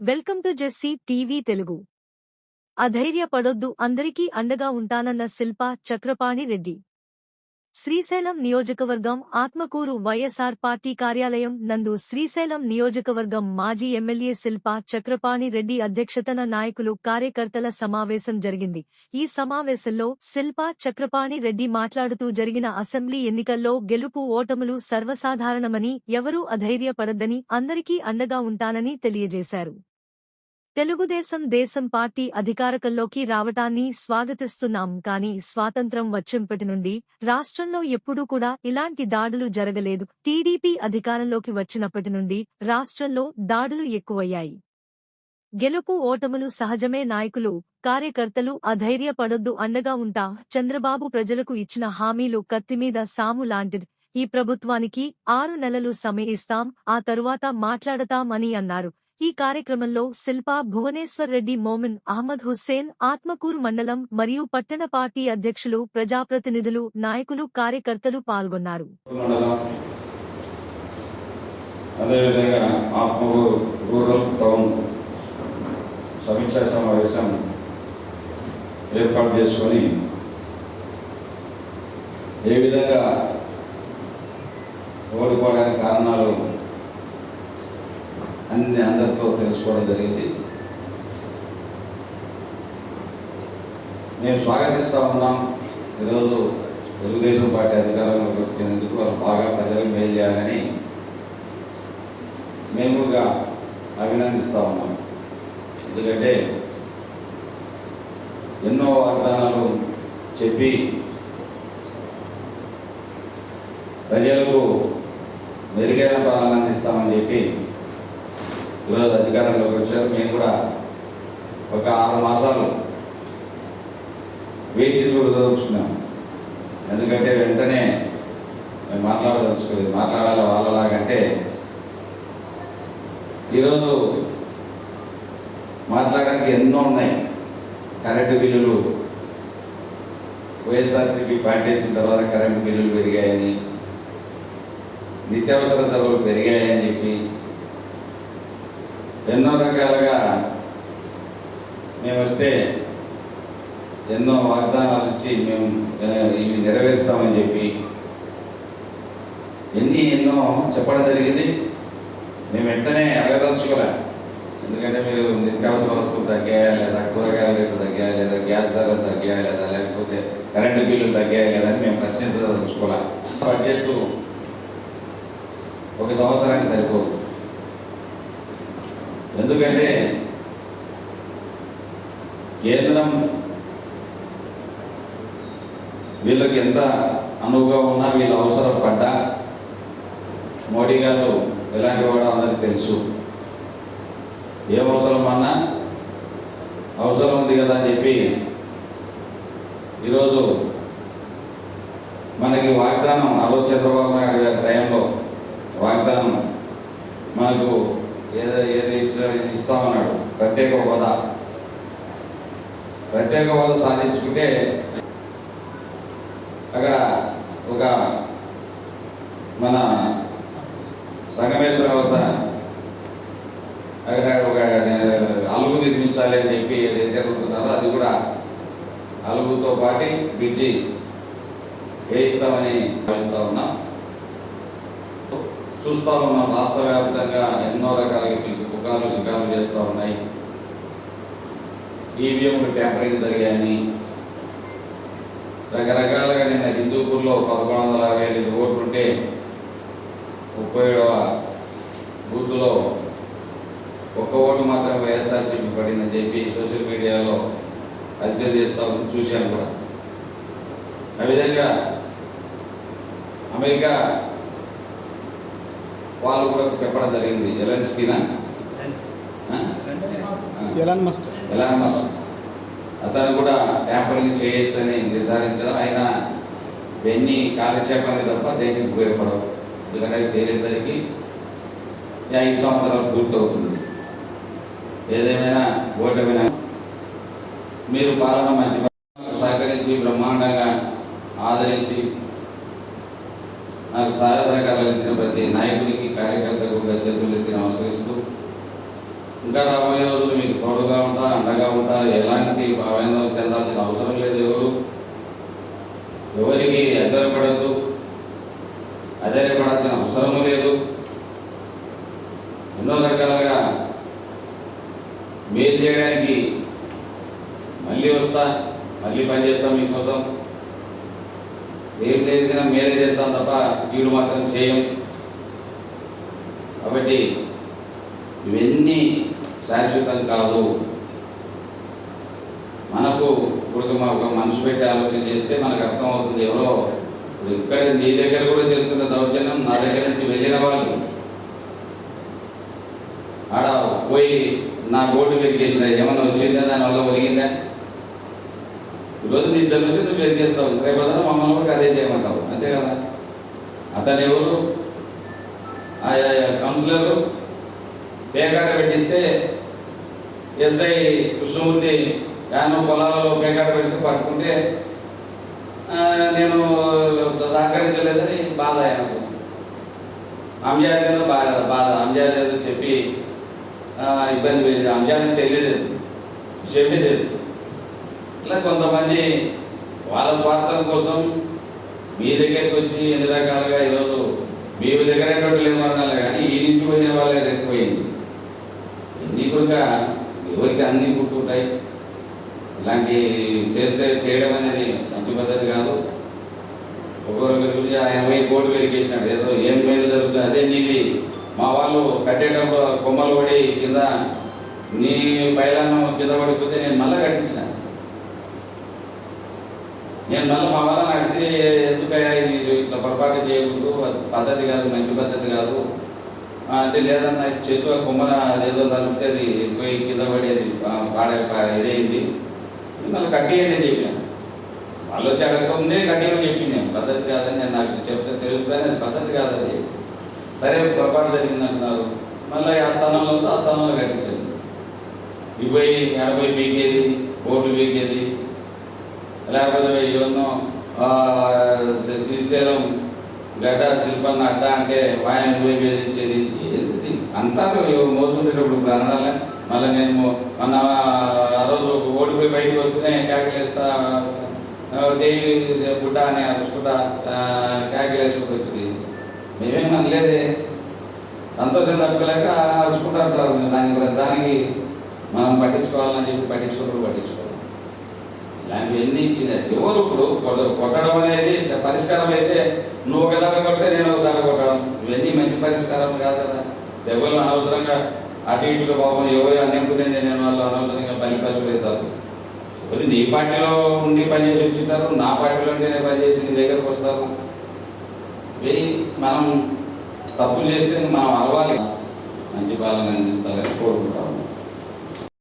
Welcome to Jessie TV Telugu. అధైర్యపడొద్దు అందరికీ అండగా ఉంటానన్న శిల్ప చక్రపాణి రెడ్డి. శ్రీశైలం నియోజకవర్గం ఆత్మకూరు వైఎస్ఆర్ పార్టీ కార్యాలయం నందు శ్రీశైలం నియోజకవర్గం మాజీ ఎమ్మెల్యే శిల్ప చక్రపాణి రెడ్డి అధ్యక్షతన నాయకులు కార్యకర్తల సమావేశం జరిగింది. ఈ సమావేశంలో శిల్ప చక్రపాణి రెడ్డి మాట్లాడుతూ జరిగిన అసెంబ్లీ ఎన్నికల్లో గెలుపు ఓటములు సర్వసాధారణమని ఎవరూ అధైర్యపడద్దని అందరికీ అండగా ఉంటానని తెలియజేశారు. తెలుగుదేశం దేశం పార్టీ అధికారకంలోకి రావటాన్ని స్వాగతిస్తున్నాం. కానీ స్వాతంత్రం వచ్చింపటి నుండి రాష్ట్రంలో ఎప్పుడూ కూడా ఇలాంటి దాడులు జరగలేదు. టీడీపీ అధికారంలోకి వచ్చినప్పటి నుండి రాష్ట్రంలో దాడులు ఎక్కువయ్యాయి. గెలుపు ఓటములు సహజమే నాయకులు కార్యకర్తలు అధైర్యపడొద్దు అండగా ఉంటా. చంద్రబాబు ప్రజలకు ఇచ్చిన హామీలు కత్తిమీద సాము లాంటిది. ఈ ప్రభుత్వానికి ఆరు నెలలు సమయిస్తాం ఆ తరువాత మాట్లాడతామని అన్నారు. ఈ కార్యక్రమంలో శిల్పా భువనేశ్వర్ రెడ్డి మోమిన్ అహ్మద్ హుస్సేన్ ఆత్మకూరు మండలం మరియు పట్టణ పార్టీ అధ్యక్షులు ప్రజాప్రతినిధులు నాయకులు కార్యకర్తలు పాల్గొన్నారు. అదేవిధంగా ఆత్మకూరు రూరల్ టౌన్ సమీక్షా సమావేశం ఏర్పాటు చేసుకొని ఏ విధంగా ఓడిపోవడానికి కారణాలు అన్ని అందరితో తెలుసుకోవడం జరిగింది. మేము స్వాగతిస్తూ ఉన్నాం. ఈరోజు తెలుగుదేశం పార్టీ అధికారంలోకి వచ్చినందుకు వాళ్ళు బాగా ప్రజలకు మేలు చేయాలని మేముగా అభినందిస్తూ ఉన్నాం. ఎందుకంటే ఎన్నో వాగ్దానాలు చెప్పి ప్రజలకు మెరుగైన పాలన అందిస్తామని చెప్పి ఈరోజు అధికారంలోకి వచ్చారు. మేము కూడా ఒక ఆరు మాసాలు వేచి చూడదలుచుకున్నాం. ఎందుకంటే వెంటనే మేము మాట్లాడదలుచుకోలేదు. మాట్లాడాలి వాళ్ళలాగంటే ఈరోజు మాట్లాడడానికి ఎన్నో ఉన్నాయి. కరెంటు బిల్లులు వైఎస్ఆర్సీపీ పార్టీ వచ్చిన తర్వాత కరెంటు బిల్లులు పెరిగాయని నిత్యావసర ధరలు పెరిగాయని చెప్పి ఎన్నో రకాలుగా మేము వస్తే ఎన్నో వాగ్దానాలు ఇచ్చి మేము ఇవి నెరవేరుస్తామని చెప్పి ఎన్ని ఎన్నో చెప్పడం జరిగింది. మేము వెంటనే అడగదలుచుకోలే. ఎందుకంటే మీరు నిత్యావసర వస్తువులు తగ్గాయా లేదా కూరగాయల రేట్లు తగ్గాయా లేదా గ్యాస్ ధరలు తగ్గాయా లేదా లేకపోతే కరెంటు బిల్లులు తగ్గాయా లేదా అని మేము ప్రశ్నించదలుచుకోలే. బడ్జెట్ ఒక సంవత్సరానికి సరిపోదు. ఎందుకంటే కేంద్రం వీళ్ళకి ఎంత అనువుగా ఉన్నా వీళ్ళు అవసరం పడ్డా మోడీ గారు ఎలాంటి వాడు అందరికి తెలుసు. ఏం అవసరం అన్నా అవసరం ఉంది కదా అని చెప్పి ఈరోజు మనకి వాగ్దానం అలో చంద్రబాబు నాయుడు గారి టైంలో వాగ్దానం మనకు ఏదో ఏది ఇచ్చినా ఇది ఇస్తామన్నాడు ప్రత్యేక హోదా. ప్రత్యేక హోదా సాధించుకుంటే అక్కడ ఒక మన సంగమేశ్వరం వద్ద అక్కడ ఒక అలుగు నిర్మించాలి అని చెప్పి ఏదైతే జరుగుతున్నారో అది కూడా అలుగుతో పాటు బ్రిడ్జి వేయిస్తామని భావిస్తూ ఉన్నాం. చూస్తూ ఉన్నాం రాష్ట్ర వ్యాప్తంగా ఎన్నో రకాల పుకార్లు షికార్లు చేస్తూ ఉన్నాయి. ఈవీఎంలు ట్యాంపరింగ్ జరిగాయని. రకరకాలుగా నిన్న హిందూపూర్లో పదకొండు వందల అరవై ఎనిమిది ఓట్లు ఉంటే ముప్పై ఏడవ బూత్లో ఒక్క ఓటు మాత్రం వైఎస్ఆర్సీపీ పడిందని చెప్పి సోషల్ మీడియాలో అధ్యయనం చేస్తూ ఉంది, చూశాను కూడా. ఆ విధంగా అమెరికా వాళ్ళు కూడా చెప్పడం జరిగింది. ఎలెన్స్కీనా? Elon Musk. Elon Musk. అతను కూడా ట్యాంపరింగ్ చేయొచ్చని నిర్ధారించారు ఆయన వెన్ని కాలక్షేపాన్ని తప్ప దేనికి ఉపయోగపడవు. ఎందుకంటే అది తేలేసరికి ఐదు సంవత్సరాలు పూర్తవుతుంది. ఏదేమైనా ఓటమైనా మీరు పాలన మంచి సహకరించి బ్రహ్మాండంగా ఆదరించి నాకు సహాయ సహకారాలు ఇచ్చిన ప్రతి నాయకుడికి కార్యకర్తకు చేతులు ఎత్తి నమస్కరిస్తూ ఇంకా రాబోయే రోజులు మీకు తోడుగా ఉంటా అండగా ఉంటా ఎలాంటి భావేంద్రం చెందాల్సిన అవసరం లేదు ఎవరు. ఎవరికి అధైర్యపడద్దు అధైర్యపడాల్సిన అవసరం లేదు. ఎన్నో రకాలుగా మేలు చేయడానికి మళ్ళీ వస్తా మళ్ళీ పనిచేస్తాం మీకోసం ఏం చేసినా మేలే చేస్తాం తప్ప వీళ్ళు మాత్రం చేయం. కాబట్టి ఇవన్నీ శాశ్వతం కాదు. మనకు ఇప్పుడు ఒక మనసు పెట్టి ఆలోచన చేస్తే మనకు అర్థం అవుతుంది ఎవరో. ఇప్పుడు ఇక్కడ నీ దగ్గర కూడా చేస్తున్న దౌర్జన్యం నా దగ్గర నుంచి వెళ్ళిన వాళ్ళు. ఆడ పోయి నా బోర్డు పెరిగేసిన ఏమన్నా వచ్చిందా? దానివల్ల ఒరిగిందా? ఈరోజు నీ జరుగుతుంది నువ్వు పెరిగేస్తావు రేపు మమ్మల్ని కూడా అదే చేయమంటావు. అంతే కదా? అతను ఎవరు ఆ కౌన్సిలర్ పేకాట పెట్టిస్తే ఎస్ఐ కృష్ణమూర్తి యానో పొలాలలో పేకాట పెడితే పట్టుకుంటే నేను సహకరించలేదని బాధ ఆయనకు. అంజాద్ మీద బాధ బాధ. అంజాద్ చెప్పి ఇబ్బంది పెట్టి అంజాద్ తెలియలేదు. చెప్పలేదు ఇట్లా కొంతమంది వాళ్ళ స్వార్థం కోసం మీ దగ్గరికి వచ్చి ఎన్ని రకాలుగా ఈరోజు మీ దగ్గర లేదు కానీ ఈ నుంచి పోయిన వాళ్ళే ఎక్కువైంది ఎన్ని కూడా ఎవరికి అన్నీ పుట్టుకుంటాయి ఇలాంటి చేస్తే చేయడం అనేది మంచి పద్ధతి కాదు. ఒక్కొక్కరి గురించి ఆయన పోయి కోర్టు వెరిగేసినాడు ఏదో ఏం మేలు జరుగుతుంది? అదే నీది. మా వాళ్ళు కట్టేటప్పుడు కొమ్మలు పడి కింద నీ బయలాను కింద పడిపోతే నేను మళ్ళీ కట్టించిన. నేను మళ్ళీ మా వల్ల నడిచి ఎందుకయ్యా ఇట్లా పొరపాటు చేయకూడదు. అది పద్ధతి కాదు మంచి పద్ధతి కాదు. అంటే లేదన్న చెట్టు ఆ కొమ్మన అదేదో తలిపితే అది పోయి కింద పడేది పాడే పా- ఇదైంది. మళ్ళీ కట్టేయండి అని చెప్పాను. వాళ్ళు వచ్చి అడగకముందే కట్టేయమని చెప్పింది నేను. పద్ధతి కాదని నేను నాకు చెప్తే తెలుస్తుందని అది పద్ధతి కాదు సరే పొరపాటు జరిగింది అంటున్నారు మళ్ళీ ఆ స్థానంలో ఉందో ఆ స్థానంలో కట్టించండి ఇవి పోయి ఎనభై పీకేది బోర్డు పీకేది. లేకపోతే ఇవన్నో శ్రీశైలం గడ్డ శిల్పం అడ్డ అంటే వాయన పోయి వేధించేది ఏంటిది అంటారు ఎవరు ఇప్పుడు అనడాలే మళ్ళీ నేను మన మొన్న ఆ రోజు ఓడిపోయి బయటకు వస్తేనే కేకలేస్తా దేవి గుడ్డ అని అరుచుకుంటా కేకలేసుకుంటూ వచ్చింది. మేమేం అనలేదే. సంతోషం తప్పలేక అరుచుకుంటారు దానికి దానికి మనం పట్టించుకోవాలని చెప్పి పట్టించుకోవడం పట్టించుకోవాలి ఇలాంటివన్నీ ఎవరు ఇప్పుడు కొట్టడం అనేది పరిష్కారం అయితే నువ్వు ఒకసారి కొడితే నేను ఒకసారి కొట్టడం. ఇవన్నీ మంచి పరిష్కారం కాదు కదా. దెబ్బలు అనవసరంగా అటు ఇటుగా పాపం ఎవరు అన్నెంపుకునేది నేను వాళ్ళు అనవసరంగా పని అవుతారు మరి నీ పార్టీలో ఉండి పనిచేసి వచ్చింటారు నా పార్టీలో ఉంటేనే పనిచేసి నీ దగ్గరకు వస్తారు. ఇవి మనం తప్పులు చేస్తే మనం అలవాలి. మంచి పాలన అందించాలని కోరుకుంటాం.